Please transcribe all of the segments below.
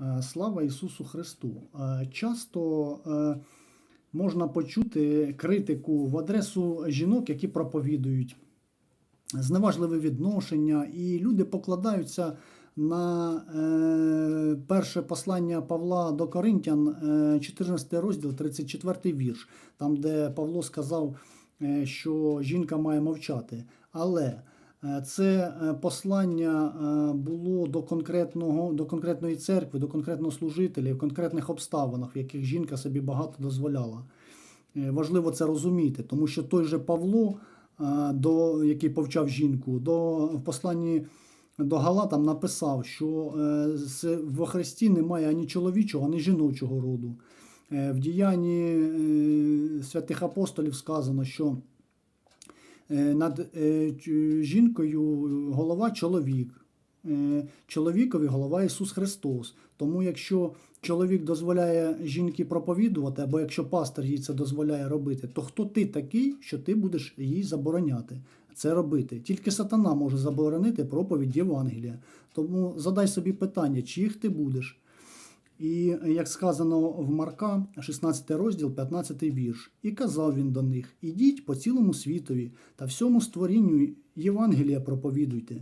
Е, Слава Ісусу Христу! Е, Часто е, можна почути критику в адресу жінок, які проповідують зневажливе відношення, і люди покладаються на перше послання Павла до Коринтян, е, 14 розділ, 34 вірш, там, де Павло сказав, що жінка має мовчати. Але це е, послання е, було до конкретного до конкретної церкви, до конкретного служителя, в конкретних обставинах, в яких жінка собі багато дозволяла. Е, Важливо це розуміти, тому що той же Павло, е, до, який повчав жінку, до, в посланні до Галатам написав, що е, во Христі немає ані чоловічого, ані жіночого роду. Е, В діянні е, святих апостолів сказано, що е, над е, жінкою голова чоловік. Е, Чоловікові голова Ісус Христос. Тому якщо чоловік дозволяє жінці проповідувати, або якщо пастор їй це дозволяє робити, то хто ти такий, що ти будеш їй забороняти це робити? Тільки сатана може заборонити проповідь Євангелія. Тому задай собі питання, чиїх ти будеш. І як сказано в Марка, 16 розділ, 15 вірш, і казав він до них: Ідіть по цілому світові та всьому створінню Євангелія проповідуйте.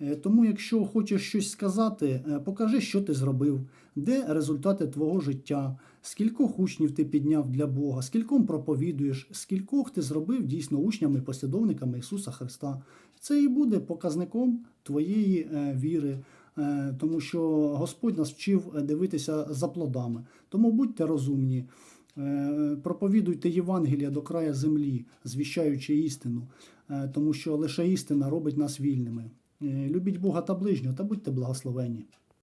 Е, Тому, якщо хочеш щось сказати, е, покажи, що ти зробив, де результати твого життя, скількох учнів ти підняв для Бога, скільком проповідуєш, скількох ти зробив дійсно учнями послідовниками Ісуса Христа. Це і буде показником твоєї е, віри, тому що Господь нас вчив е, дивитися за плодами. Тому будьте розумні. Е, Проповідуйте Євангелія до края землі, звіщаючи істину, е, тому що лише істина робить нас вільними. Е, Любіть Бога та ближнього та будьте благословені.